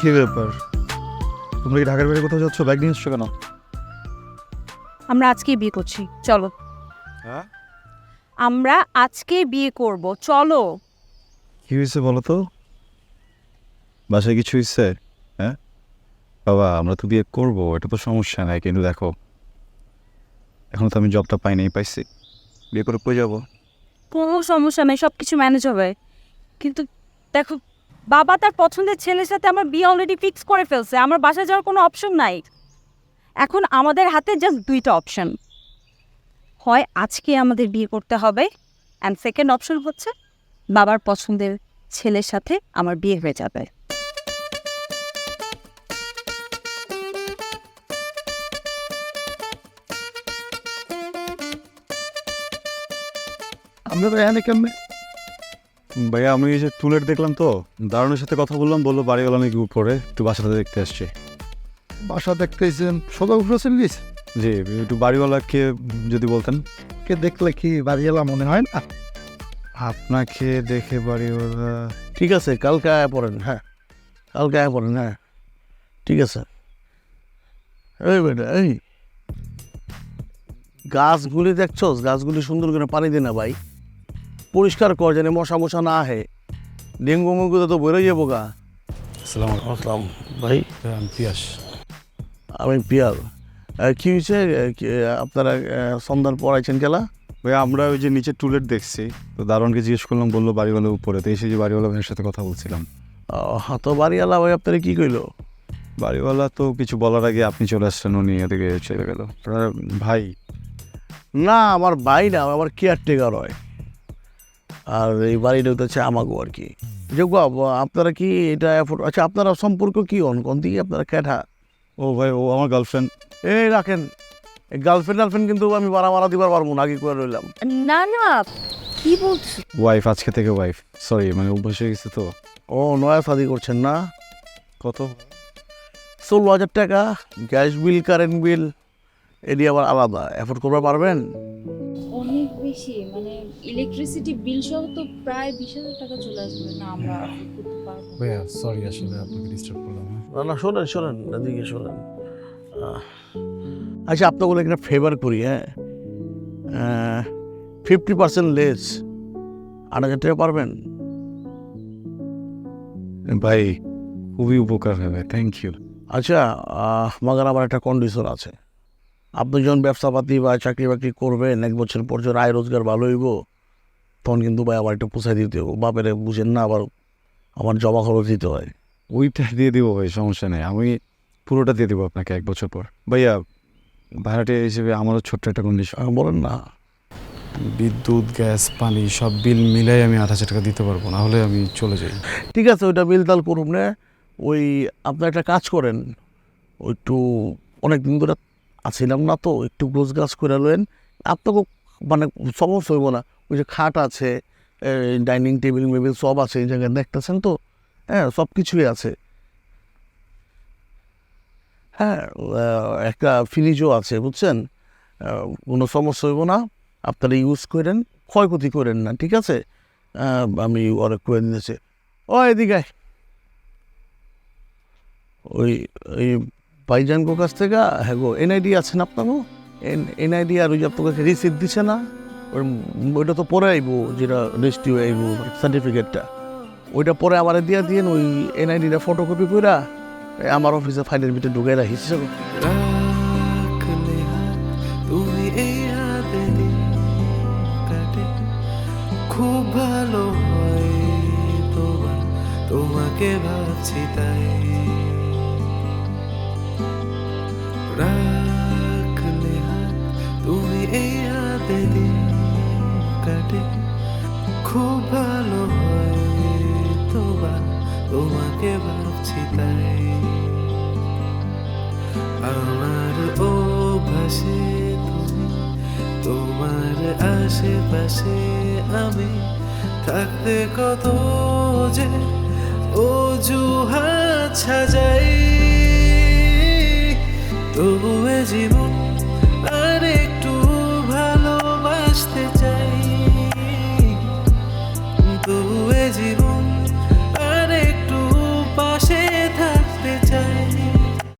কি ব্যাপার। তোমরা কি ঢাকার বাইরে কোথাও যাচ্ছ? ব্যাগ নিয়ে এসছো কেন? আমরা আজকে বিয়ে করছি। চলো। হ্যাঁ? আমরা আজকে বিয়ে করব। চলো। কি হয়েছে বলো তো? বাসায় কিছু হয়েছে? হ্যাঁ? বাবা আমরা তো বিয়ে করব এটা তো সমস্যা নাই কিন্তু দেখো। এখন তো আমি জবটা পাই নাই পাইছি। বিয়ে করে কই যাব? কোনো সমস্যা নেই সব কিছু ম্যানেজ হবে। কিন্তু দেখো বাবা তার পছন্দের ছেলের সাথে আমার বিয়ে অলরেডি ফিক্স করে ফেলছে, আমার বাসা যাওয়ার কোনো অপশন নাই। এখন আমাদের হাতে জাস্ট দুইটা অপশন হয় আজকে আমাদের বিয়ে করতে হবে অ্যান্ড সেকেন্ড অপশন হচ্ছে বাবার পছন্দের ছেলের সাথে আমার বিয়ে হয়ে যাবে। আমরা এখানে কেমনে ভাইয়া আমি এই যে টুলেট দেখলাম তো দারুণের সাথে কথা বললাম বলল বাড়িওয়ালা নাকি উপরে একটু বাসাটা দেখতে আসছে। বাসা দেখতে এসেছেন সদা উপরে চিনিস জি একটু বাড়িওয়ালাকে যদি বলতেন। কে দেখলে কি বাড়ি এলাম মনে হয় না? আপনাকে দেখে বাড়িওয়ালা ঠিক আছে কালকে আয়া পড়েন হ্যাঁ। কালকে আয়া পড়েন হ্যাঁ। ঠিক আছে। এই বেটা এই। গাছগুলি দেখছোস? গাছগুলি সুন্দর করে পানি দে না ভাই। পরিষ্কার কর যেন মশা মশা না আহে। ডেঙ্গু মেঙ্গুতে তো বেরোয় যাব গা। আসসালাম আসলাম ভাই? আমি পিয়াস। আমি পিয়ার আহ, কি হয়েছে? আপনারা সন্ধ্যার পড়াইছেন খেলা? ভাই আমরা ওই যে নিচে টুলেট দেখছি। তো দারোয়ানকে জিজ্ঞেস করলাম বলল বাড়িওয়ালা উপরে। তো এসে যে বাড়িওয়ালা ভাইয়ের সাথে কথা বলছিলাম। তো বাড়িওয়ালা ভাই আপনারা কী কইলো? বাড়িওয়ালা তো কিছু বলার আগে আপনি চলে আসছেন উনি এদিকে চলে গেল। আপনার ভাই? না আমার ভাই না আমার কেয়ারটেকার হয়। আর এই বাড়িটা হচ্ছে আমাকেও আর কি। যোগ্য আপনারা কি এটা effort- আচ্ছা আপনারা সম্পর্ক কি অন কোন দিকে আপনারা ক্যাঠা ও ভাই ও আমার গার্লফ্রেন্ড এই রাখেন। গার্লফ্রেন্ড গার্লফ্রেন্ড কিন্তু আমি বাড়া মারা দিবার পারব না আগে করে রইলাম না না কি বলছো ওয়াইফ আজকে থেকে ওয়াইফ সরি মানে অভ্যাস হয়ে গেছে তো। ও নয়া শাদি করছেন না? কত? ষোলো হাজার টাকা গ্যাস বিল কারেন্ট বিল এটি আবার আলাদা। এফোর্ড করতে পারবেন? বেশি মানে ইলেকট্রিসিটি বিল সহ তো প্রায় বিশ হাজার টাকা চলে আসবে না আমরা করতে পারব। ভাইয়া সরি আসলে আপনাকে ডিস্টার্ব করলাম হ্যাঁ। না না শোনেন শোনেন এদিকে শোনেন। আচ্ছা আপনাকে একটা ফেভার করি হ্যাঁ। ফিফটি পার্সেন্ট লেস আট হাজার টাকা পারবেন? ভাই খুবই উপকার হবে থ্যাংক ইউ আচ্ছা মাগার আমার একটা কন্ডিশন আছে। আপনি যখন ব্যবসাপাতি বা চাকরি বাকরি করবেন এক বছর পর যখন আয় রোজগার ভালো হইব তখন কিন্তু ভাই আবার একটু পোষাই দিতে হবে। বাপের বুঝেন না আবার আমার জমা খরচ দিতে হয়। ওইটা দিয়ে দিব ভাই সমস্যা নেই। আমি পুরোটা দিয়ে দিব আপনাকে এক বছর পর। ভাইয়া ভাড়াটিয়া হিসেবে আমারও ছোট্ট একটা কন্ডিশন বলেন না। বিদ্যুৎ গ্যাস পানি সব বিল মিলাই আমি আট হাজার টাকা দিতে পারব না হলে আমি চলে যাই। ঠিক আছে ওইটা বিল তাল করুন না ওই আপনি একটা কাজ করেন ওই একটু অনেক দিন ধরে আছিলাম না তো, একটু গোছ গাছ করে লইন আপনাকেও মানে সমস্যা হইব না। ওই যে খাট আছে ডাইনিং টেবিল মেবিল সব আছে এই জায়গায়, দেখতেছেন তো? হ্যাঁ সব কিছুই আছে। হ্যাঁ একটা ফ্রিজও আছে, বুঝছেন? কোনো সমস্যা হইব না। আপনারা ইউজ করেন, ক্ষয়ক্ষতি করেন না, ঠিক আছে? আমি অনেক করে দিতেছি। ও, এদিকে আয়। ওই ওই ভাইজানগো কাছ থেকে হ্যাঁ গো, এনআইডি আছে না আপনারও এন এনআইডি আর ওই যে আপনাকে রিসিপ্ট দিছে না? ওইটা তো পরে আইবো, যেটা রেজিস্ট্রি আইবো সার্টিফিকেটটা ওইটা পরে আমার দিয়ে দিন ওই এনআইডিটা ফটোকপি করে আমার অফিসে ফাইলের ভিতরে ঢুকাই রাখিস কাটে। খুব ভালো হয় তোমাকে ভাবছি তাই। খুব ভালো হয় তোমার, তোমাকে ভাবছি তাই। আমার অভ্যাসে তুমি, তোমার আশেপাশে আমি থাকতে কত যে অজুহাত সাজাই। তবু এ জীবন